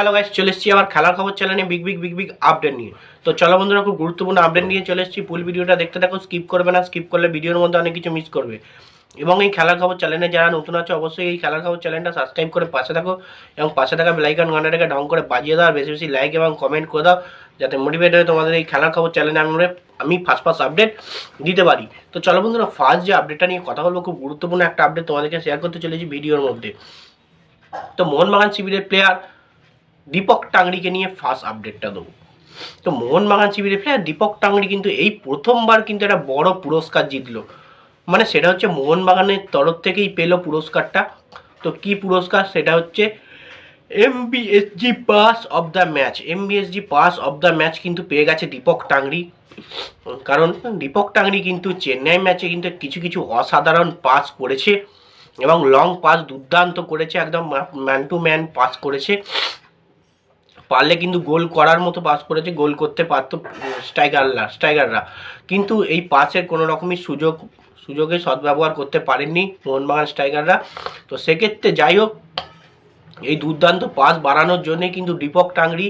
Hello guys চলে এসেছি আবার খেলার খবর চ্যানেলে big big big big update নিয়ে। তো চলো বন্ধুরা, খুব গুরুত্বপূর্ণ আপডেট নিয়ে চলে এসেছি। ফুল ভিডিওটা দেখতে থাকো স্কিপ করবে না স্কিপ করলে ভিডিওর মধ্যে অনেক কিছু মিস করবে। এবং এই খেলার খবর চ্যানেলে যারা নতুন আছে, অবশ্যই এই খেলার খবর চ্যানেলটা সাবস্ক্রাইব করে পাশে থাকো এবং পাশে থাকা বেলাইকন ঘন্টাটাকে ডাউন করে বাজিয়ে দাও, আর বেশি বেশি লাইক এবং কমেন্ট করে দাও, যাতে মোটিভেট হয়ে তোমাদের এই খেলার খবর চ্যানেলে আমি আমি ফার্স্ট ফার্স্ট আপডেট দিতে পারি। তো চলো বন্ধুরা ফার্স্ট যে আপডেটটা নিয়ে কথা বলব, খুব গুরুত্বপূর্ণ একটা আপডেট তোমাদেরকে শেয়ার করতে চলেছি ভিডিওর মধ্যে। তো মোহনবাগান শিবিরের প্লেয়ার দীপক টাংরিকে নিয়ে ফার্স্ট আপডেটটা দেবো। তো মোহনবাগান শিবিরের প্লেয়ার দীপক টাংরি কিন্তু এই প্রথমবার কিন্তু একটা বড় পুরস্কার জিতলো। মানে সেটা হচ্ছে মোহনবাগানের তরফ থেকেই পেল পুরস্কারটা। তো কি পুরস্কার? সেটা হচ্ছে MBSG pass of the match MBSG pass of the match কিন্তু পেয়ে গেছে দীপক টাংরি কারণ দীপক টাংরি কিন্তু চেন্নাই ম্যাচে কিন্তু কিছু কিছু অসাধারণ পাস করেছে এবং লং পাস দুর্দান্ত করেছে, একদম ম্যান টু ম্যান পাস করেছে। পারলে কিন্তু গোল করার মতো পাস করেছে, গোল করতে পারতো স্ট্রাইকাররা স্ট্রাইকাররা কিন্তু এই পাসের কোনো রকমই সুযোগ, সুযোগে সদ্ব্যবহার করতে পারেননি মোহনবাগান স্ট্রাইকাররা তো সেক্ষেত্রে যাই হোক, এই দুর্দান্ত পাস বাড়ানোর জন্যই কিন্তু Deepak Tangri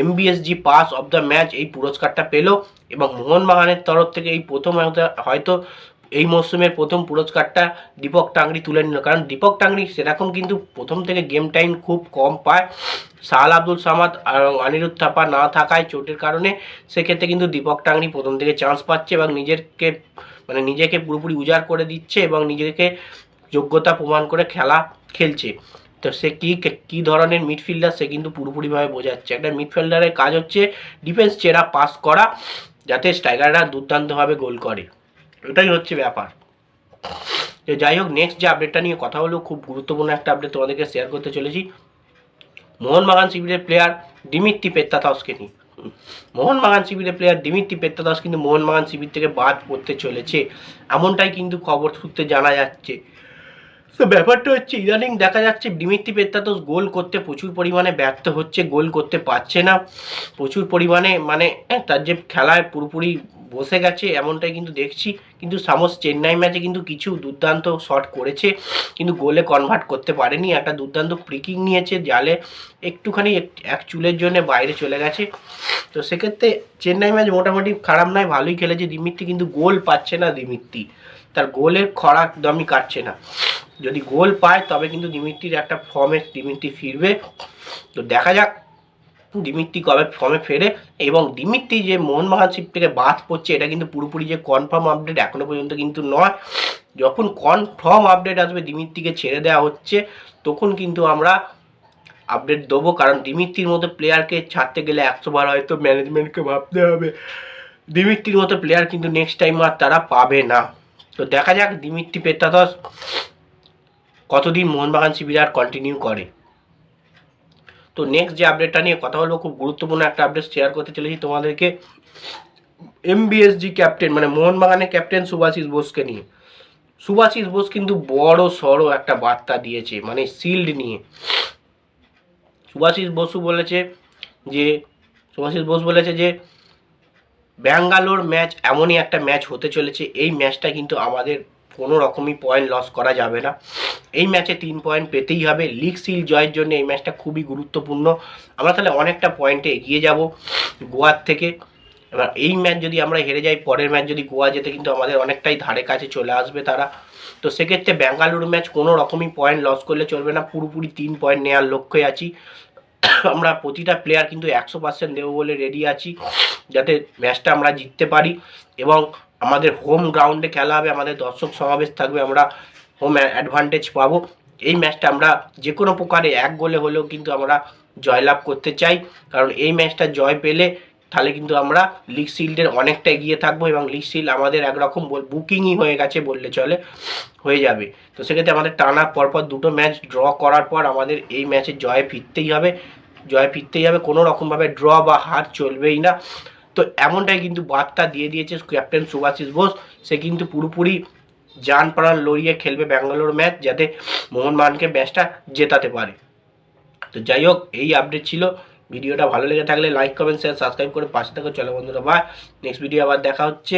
MBSG pass of the match এই পুরস্কারটা পেল এবং মোহনবাগানের তরফ থেকে এই প্রথম হয়তো এই মরশুমের প্রথম পুরস্কারটা দীপক টাংরি তুলে নিল। কারণ দীপক টাংরি সেরকম কিন্তু প্রথম থেকে গেম টাইম খুব কম পায়। সাহাল আব্দুল সামাদ অনিরুদ্ধ থাপা না থাকায় চোটের কারণে সেক্ষেত্রে কিন্তু দীপক টাংরি প্রথম থেকে চান্স পাচ্ছে এবং নিজেকে মানে নিজেকে পুরোপুরি উজাড় করে দিচ্ছে এবং নিজেকে যোগ্যতা প্রমাণ করে খেলা খেলছে। তো সে কী কী ধরনের মিডফিল্ডার সে কিন্তু পুরোপুরিভাবে বোঝাচ্ছে। একটা মিডফিল্ডারের কাজ হচ্ছে ডিফেন্স চেরা পাস করা, যাতে স্ট্রাইকাররা দুর্দান্তভাবে গোল করে। এটাই হচ্ছে ব্যাপার। তো যাই হোক নেক্সট যে আপডেটটা নিয়ে কথা হলো খুব গুরুত্বপূর্ণ একটা আপডেট তোমাদেরকে শেয়ার করতে চলেছি। মোহনবাগান শিবিরের প্লেয়ার দিমিত্রি পেত্তাতাসকে নিয়ে। মোহনবাগান শিবিরের প্লেয়ার দিমিত্রি পেত্তাদাস কিন্তু মোহনবাগান শিবির থেকে বাদ পড়তে চলেছে। এমনটাই কিন্তু খবর সূত্রে জানা যাচ্ছে। তো ব্যাপারটা হচ্ছে ইদানিং দেখা যাচ্ছে দিমিত্রি পেত্তাতোস গোল করতে প্রচুর পরিমাণে ব্যর্থ হচ্ছে গোল করতে পারছে না। প্রচুর পরিমাণে মানে হ্যাঁ, তার যে খেলায় পুরোপুরি বসে গেছে, এমনটাই কিন্তু দেখছি। কিন্তু সামোস চেন্নাই ম্যাচে কিন্তু কিছু দুর্দান্ত শট করেছে, কিন্তু গোলে কনভার্ট করতে পারেনি। একটা দুর্দান্ত ফ্রিকিং নিয়েছে, জালে একটুখানি এক- চুলের জন্য বাইরে চলে গেছে। তো সেক্ষেত্রে চেন্নাই ম্যাচ মোটামুটি খারাপ নয়, ভালোই খেলেছে। দিমিত্তি কিন্তু গোল পাচ্ছে না দিমিত্তি। তার গোলের খরা একদমই কাটছে না। যদি গোল পায়, তবে কিন্তু দিমিত্রির একটা ফর্মে দিমিত্রি ফিরবে। তো দেখা যাক দিমিত্রি কবে ফর্মে ফেরে এবং দিমিত্রি যে মোহনবাগান শিপ থেকে বাদ পড়ছে, এটা কিন্তু পুরোপুরি যে কনফার্ম আপডেট এখনও পর্যন্ত কিন্তু নয়। যখন কনফার্ম আপডেট আসবে দিমিত্রিকে ছেড়ে দেওয়া হচ্ছে, তখন কিন্তু আমরা আপডেট দেবো। কারণ দিমিত্রির মতো প্লেয়ারকে ছাড়তে গেলে একশো বার হয়তো ম্যানেজমেন্টকে ভাবতে হবে। দিমিত্রির মতো প্লেয়ার কিন্তু নেক্সট টাইম আর তারা পাবে না। তো দেখা যাক দিমিত্রি পেত্তাদস কতদিন মোহনবাগান শিবির আর কন্টিনিউ করে। তো নেক্সট যে আপডেটটা নিয়ে কথা বলব, খুব গুরুত্বপূর্ণ একটা আপডেট শেয়ার করতে চলেছি তোমাদেরকে। এমবিএসজি ক্যাপ্টেন মানে মোহনবাগানের ক্যাপ্টেন সুভাষিস বোসকে নিয়ে। সুভাষিস বোস কিন্তু বড় সড়ো একটা বার্তা দিয়েছে মানে শিল্ড নিয়ে। সুভাষিস বসু বলেছে যে সুভাষিস বোস বলেছে যে, ব্যাঙ্গালোর ম্যাচ এমনই একটা ম্যাচ হতে চলেছে, এই ম্যাচটা কিন্তু আমাদের কোনো রকমই পয়েন্ট লস করা যাবে না। এই ম্যাচে তিন পয়েন্ট পেতেই হবে। লিগ সিল জয়ের জন্য এই ম্যাচটা খুবই গুরুত্বপূর্ণ। আমরা তাহলে অনেকটা পয়েন্টে এগিয়ে যাব গোয়ার থেকে। এবার এই ম্যাচ যদি আমরা হেরে যাই, পরের ম্যাচ যদি গোয়া যেতে, কিন্তু আমাদের অনেকটাই ধারে কাছে চলে আসবে তারা। তো সেক্ষেত্রে ব্যাঙ্গালুরু ম্যাচ কোনো রকমই পয়েন্ট লস করলে চলবে না। পুরোপুরি তিন পয়েন্ট নেওয়ার লক্ষ্যে আছি। আমরা প্রতিটা প্লেয়ার কিন্তু একশো পার্সেন্ট দেবো বলে রেডি আছি। যাতে ম্যাচটা আমরা জিততে পারি। এবং আমাদের হোম গ্রাউন্ডে খেলা হবে, আমাদের দর্শক সমাবেশ থাকবে, আমরা হোম অ্যাডভান্টেজ পাবো। এই ম্যাচটা আমরা যে কোনো প্রকারে এক গোলে হলেও কিন্তু আমরা জয়লাভ করতে চাই। কারণ এই ম্যাচটা জয় পেলে তাহলে কিন্তু আমরা লিগ শিল্ডের অনেকটা এগিয়ে থাকব এবং লিগ শিল্ড আমাদের একরকম বুকিংই হয়ে গেছে বললে চলে, হয়ে যাবে। তো সেক্ষেত্রে আমাদের টানা পরপর দুটো ম্যাচ ড্র করার পর আমাদের এই ম্যাচে জয়ে ফিরতেই হবে। জয় ফিরতেই হবে, কোনো রকমভাবে ড্র বা হার চলবেই না। তো এমনটাই কিন্তু বার্তা দিয়ে দিয়েছে ক্যাপ্টেন সুভাশিস বোস। সে কিন্তু পুরোপুরি যান প্রাণ লড়িয়ে খেলবে ব্যাঙ্গালোর ম্যাচ যাতে মোহনবাগানকে ম্যাচটা জেতাতে পারে। তো যাই হোক, এই আপডেট ছিল। ভিডিওটা ভালো লেগে থাকলে লাইক কমেন্ট শেয়ার সাবস্ক্রাইব করে পাশে থাকো। চলো বন্ধুরা বা নেক্সট ভিডিও আবার দেখা হচ্ছে।